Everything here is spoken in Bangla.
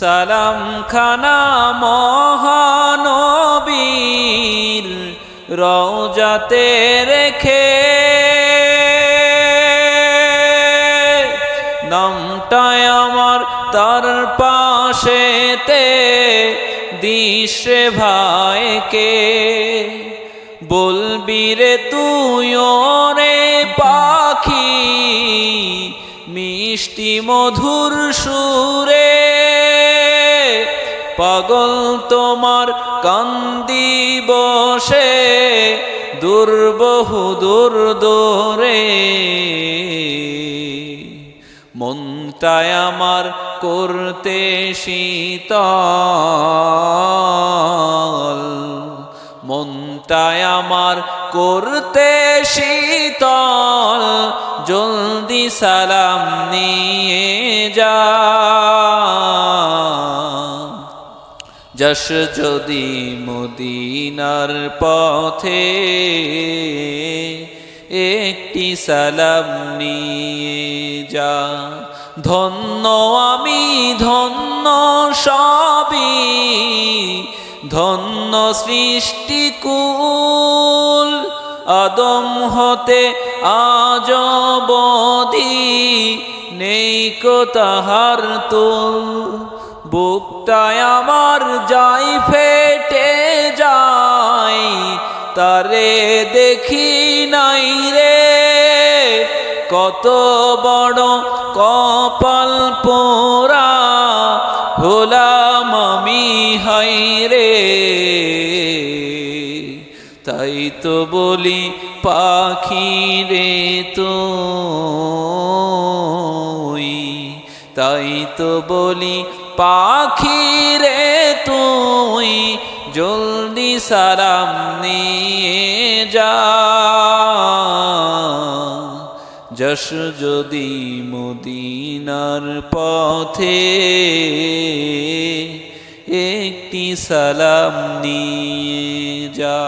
সালাম খানা মহানবীর রওজাতে রেখে। নামটায় আমার তার পাশেতে দিশে ভাইকে। বলবি রে তুই রে পাখি, মিষ্টি মধুর সুরে পাগল তোমার কান্দি বসে, দুর্বহু দূর দূরে। মনটায় আমার করতে শীতল। মনটায় আমার করতে শীতল। জলদি সালাম নিয়ে যশ যদি মদিনার পথে একটি সালাম নিয়ে যা, ধন্য আমি, ধন্য সবই, ধন্য সৃষ্টিকুল আদম হতে আজ বদি নেই কো তাহার তুল। বুকটায় আমার যাই ফেটে যাই তারে দেখি নাই রে। কত বড় কপাল পোরা হলাম আমি, হাই রে। তাই তো বলি পাখি রে তো। তাই তো বলি পাখি রে তুই জলদি সালাম নিয়ে যা। যশ যদি মদিনার পথে একটি সালাম নিয়ে যা।